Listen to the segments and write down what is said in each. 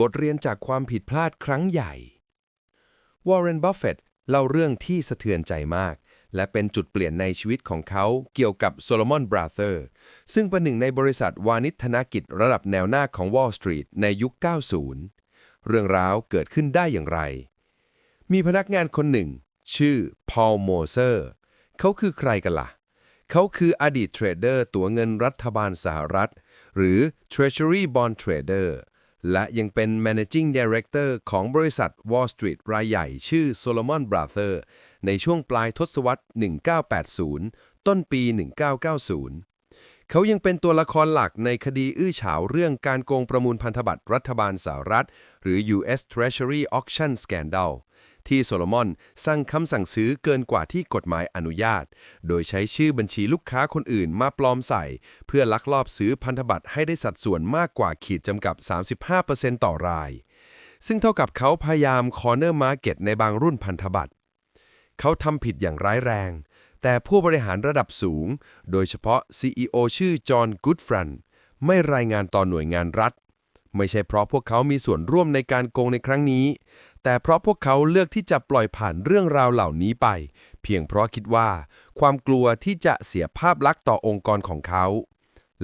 บทเรียนจากความผิดพลาดครั้งใหญ่ วอร์เรน บัฟเฟตต์เล่าเรื่องที่สะเทือนใจมาก และเป็นจุดเปลี่ยนในชีวิตของเขาเกี่ยวกับโซโลมอน บราเธอร์ ซึ่งเป็นหนึ่งในบริษัทวานิธนกิจระดับแนวหน้าของวอลล์สตรีทในยุค 90 เรื่องราวเกิดขึ้นได้อย่างไร มีพนักงานคนหนึ่ง ชื่อ พอล โมเซอร์ เขาคือใครกันล่ะ เขาคืออดีตเทรดเดอร์ ตัวเงินรัฐบาลสหรัฐ หรือ Treasury Bond Trader และยังเป็น Managing Director ของบริษัท Wall Street รายใหญ่ชื่อ Solomon Brothers ในช่วงปลายทศวรรษ 1980 ต้นปี 1990 เขายังเป็นตัวละครหลักในคดีอื้อฉาวเรื่องการโกงประมูลพันธบัตรรัฐบาลสหรัฐ หรือ U.S. Treasury Auction Scandal ที่โซโลมอนสั่งคำสั่งซื้อเกินกว่าที่กฎหมายอนุญาต โดยใช้ชื่อบัญชีลูกค้าคนอื่นมาปลอมใส่ เพื่อลักลอบซื้อพันธบัตรให้ได้สัดส่วนมากกว่าขีดจำกัด 35%ต่อราย ซึ่งเท่ากับเขาพยายามคอร์เนอร์มาร์เก็ตในบางรุ่นพันธบัตร เขาทำผิดอย่างร้ายแรง แต่ผู้บริหารระดับสูง โดยเฉพาะ CEO ชื่อจอห์นกูดฟรันไม่รายงานต่อหน่วยงานรัฐ ไม่ใช่เพราะพวกเขามีส่วนร่วมในการโกงในครั้งนี้ แต่เพราะพวกเขาเลือกที่จะปล่อยผ่านเรื่องราวเหล่านี้ไป เพียงเพราะคิดว่า ความกลัวที่จะเสียภาพลักษณ์ต่อองค์กรของเขา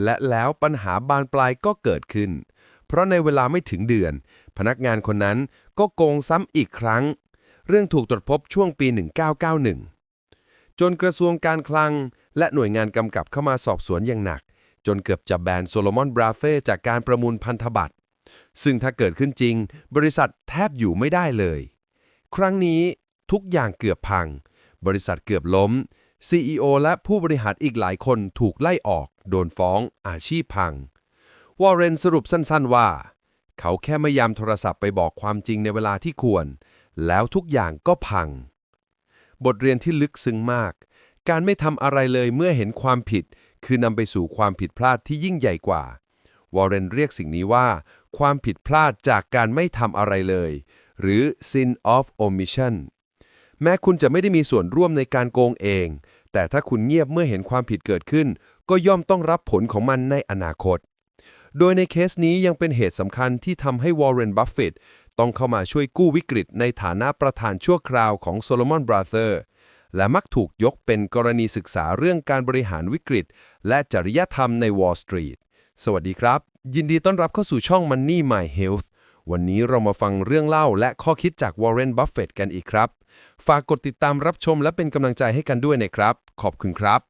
และแล้วปัญหาบานปลายก็เกิดขึ้น เพราะในเวลาไม่ถึงเดือน พนักงานคนนั้นก็โกงซ้ำอีกครั้ง เรื่องถูกตรวจพบช่วงปี 1991 จนกระทรวงการคลัง และหน่วยงานกำกับเข้ามาสอบสวนอย่างหนัก จนเกือบจะแบนโซโลมอนบราเฟ่จากการประมูลพันธบัตร ซึ่งถ้าเกิดขึ้นจริง บริษัทแทบอยู่ไม่ได้เลย ครั้งนี้ทุกอย่างเกือบพัง บริษัทเกือบล้ม CEO และผู้บริหารอีกหลายคนถูกไล่ออก โดนฟ้องอาชีพพัง วอร์เรนสรุปสั้นๆว่า เขาแค่ไม่ยามโทรศัพท์ไปบอกความจริงในเวลาที่ควร แล้วทุกอย่างก็พัง บทเรียนที่ลึกซึ้งมาก การไม่ทำอะไรเลยเมื่อเห็นความผิด คือนำไปสู่ความผิดพลาดที่ยิ่งใหญ่กว่า วอร์เรนเรียกสิ่งนี้ว่า ความผิดพลาดจากการไม่ทำอะไรเลย หรือ sin of omission แม้คุณจะไม่ได้มีส่วนร่วมในการโกงเอง แต่ถ้าคุณเงียบเมื่อเห็นความผิดเกิดขึ้น ก็ย่อมต้องรับผลของมันในอนาคต โดยในเคสนี้ยังเป็นเหตุสำคัญที่ทำให้วอร์เรน บัฟเฟตต์ต้องเข้ามาช่วยกู้วิกฤตในฐานะประธานชั่วคราวของ Solomon Brothers และมักถูกยกเป็นกรณีศึกษาเรื่องการบริหารวิกฤต และจริยธรรมใน Wall Street สวัสดีครับ ยินดีต้อนรับเข้าสู่ช่อง Money My Health วันนี้เรามาฟังเรื่องเล่าและข้อคิดจากวอร์เรน บัฟเฟตต์กันอีกครับ ฝากกดติดตามรับชมและเป็นกำลังใจให้กันด้วยนะครับ ขอบคุณครับ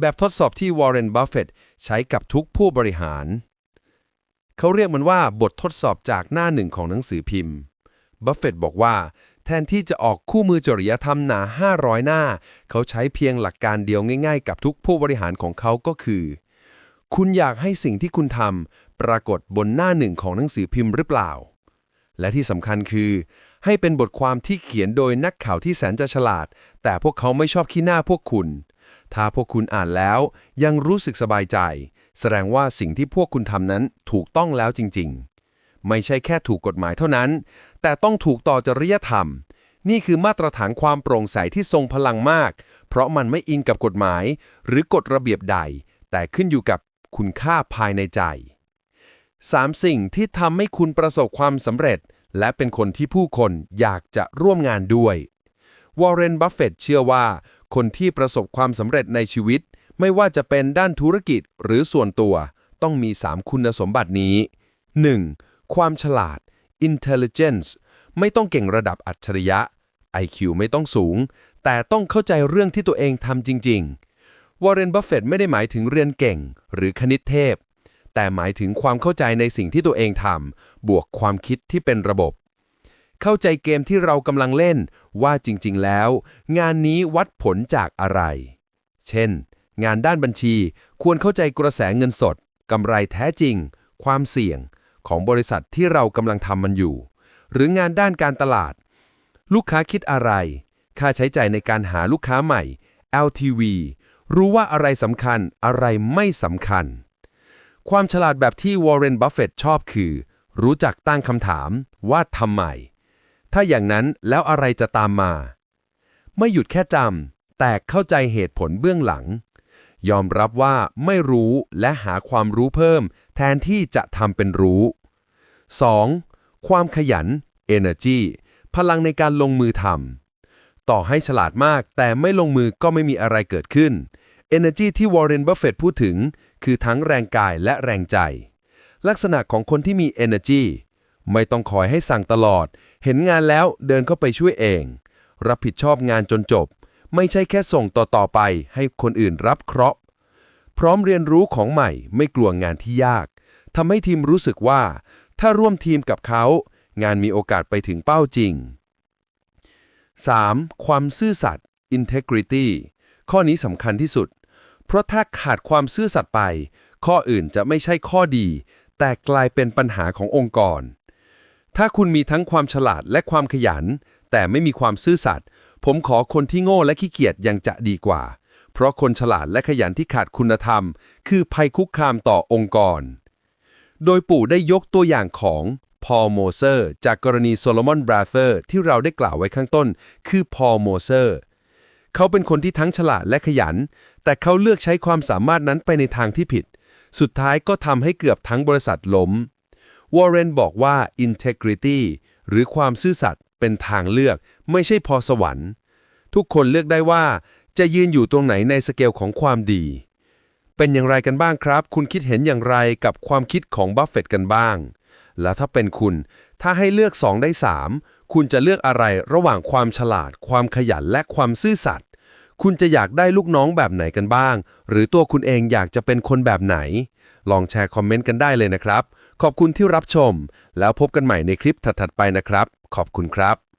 แบบทดสอบที่วอร์เรน บัฟเฟตต์ใช้กับทุกผู้บริหาร เขาเรียกมันว่าบททดสอบจากหน้าหนึ่งของหนังสือพิมพ์ บัฟเฟตต์บอกว่า แทนที่จะออกคู่มือจริยธรรมหนา 500 หน้า เขาใช้เพียงหลักการเดียวง่าย ๆ กับทุกผู้บริหารของเขาก็คือ คุณอยากให้สิ่งที่คุณทำปรากฏบนหน้าหนึ่งของหนังสือพิมพ์หรือเปล่า และที่สำคัญคือ ให้เป็นบทความที่เขียนโดยนักข่าวที่แสนจะฉลาด แต่พวกเขาไม่ชอบขี้หน้าพวกคุณ ถ้าพวกคุณอ่านแล้วยังรู้สึกสบายใจ แสดงว่าสิ่งที่พวกคุณทำนั้นถูกต้องแล้วจริง ๆ ไม่ใช่แค่ถูกกฎหมายเท่านั้น แต่ต้องถูกต่อจริยธรรมนี่คือมาตรฐานความโปร่งใสที่ทรงพลังมาก เพราะมันไม่อิงกับกฎหมาย หรือกฎระเบียบใด แต่ขึ้นอยู่กับ คุณค่าภายในใจ 3 สิ่งที่ทำให้คุณประสบความสำเร็จ และเป็นคนที่ผู้คนอยากจะร่วมงานด้วย วอร์เรน บัฟเฟตต์เชื่อว่า คนที่ประสบความสำเร็จในชีวิต ไม่ว่าจะเป็นด้านธุรกิจหรือส่วนตัว ต้องมี 3 คุณสมบัตินี้ 1. ความฉลาด intelligence ไม่ต้องเก่งระดับอัจฉริยะ IQ ไม่ต้องสูง แต่ต้องเข้าใจเรื่องที่ตัวเองทำจริง ๆ วอร์เรนบัฟเฟตต์ไม่ได้หมายถึงเรียนเก่ง หรือคณิตเทพ แต่หมายถึงความเข้าใจในสิ่งที่ตัวเองทำบวกความคิดที่เป็นระบบ เข้าใจเกมที่เรากำลังเล่นว่าจริงๆแล้ว งานนี้วัดผลจากอะไร เช่น งานด้านบัญชีควรเข้าใจกระแสเงินสดกำไรแท้จริง ความเสี่ยงของบริษัทที่เรากำลังทำมันอยู่ หรืองานด้านการตลาด ลูกค้าคิดอะไร ค่าใช้จ่ายในการหาลูกค้าใหม่ LTV รู้ว่าอะไรสำคัญอะไรไม่สำคัญ ความฉลาดแบบที่วอร์เรนบัฟเฟตต์ชอบคือ รู้จักตั้งคำถามว่าทำไม ถ้าอย่างนั้นแล้วอะไรจะตามมา ไม่หยุดแค่จำแต่เข้าใจเหตุผลเบื้องหลัง ยอมรับว่าไม่รู้และหาความรู้เพิ่ม แทนที่จะทำเป็นรู้ 2. ความขยัน energy พลังในการลงมือทำต่อให้ฉลาดมากแต่ไม่ลงมือก็ไม่มีอะไรเกิดขึ้น energy ที่วอร์เรนบัฟเฟตพูดถึง คือทั้งแรงกายและแรงใจ ลักษณะของคนที่มี energy ไม่ต้องคอยให้สั่งตลอด เห็นงานแล้วเดินเข้าไปช่วยเอง รับผิดชอบงานจนจบ ไม่ใช่แค่ส่งต่อ ๆ ไปให้คนอื่นรับเคราะห์ พร้อมเรียนรู้ของใหม่ไม่กลัวงานที่ยาก ทำให้ทีมรู้สึกว่า ถ้าร่วมทีมกับเขา งานมีโอกาสไปถึงเป้าจริง 3. ความซื่อสัตย์ integrity ข้อนี้สำคัญที่สุด เพราะถ้าขาดความซื่อสัตย์ไป ข้ออื่นจะไม่ใช่ข้อดี แต่กลายเป็นปัญหาขององค์กร ถ้าคุณมีทั้งความฉลาดและความขยัน แต่ไม่มีความซื่อสัตย์ผมขอคนที่โง่และขี้เกียจยังจะดีกว่า เพราะคนฉลาดและขยันที่ขาดคุณธรรม คือภัยคุกคามต่อองค์กร โดยปู่ได้ยกตัวอย่างของพอลโมเซอร์ จากกรณีโซโลมอนบราเธอร์ที่เราได้กล่าวไว้ข้างต้น คือพอลโมเซอร์ เขาเป็นคนที่ทั้งฉลาดและขยัน แต่เขาเลือกใช้ความสามารถนั้นไปในทางที่ผิด สุดท้ายก็ทำให้เกือบทั้งบริษัทล้ม วอร์เรนบอกว่า integrity หรือความซื่อสัตย์เป็นทางเลือก ไม่ใช่พอสวรรค์ ทุกคนเลือกได้ว่า จะยืนอยู่ตรงไหนในสเกลของความดี เป็นอย่างไรกันบ้างครับ คุณคิดเห็นอย่างไรกับความคิดของบัฟเฟตต์กันบ้าง แล้วถ้าเป็นคุณ ถ้าให้เลือก 2 ได้ 3 คุณจะเลือกอะไรระหว่างความฉลาด ความขยันและความซื่อสัตย์ คุณจะอยากได้ลูกน้องแบบไหนกันบ้าง หรือตัวคุณเองอยากจะเป็นคนแบบไหน ลองแชร์คอมเมนต์กันได้เลยนะครับ ขอบคุณที่รับชม แล้วพบกันใหม่ในคลิปถัดๆไปนะครับ ขอบคุณครับ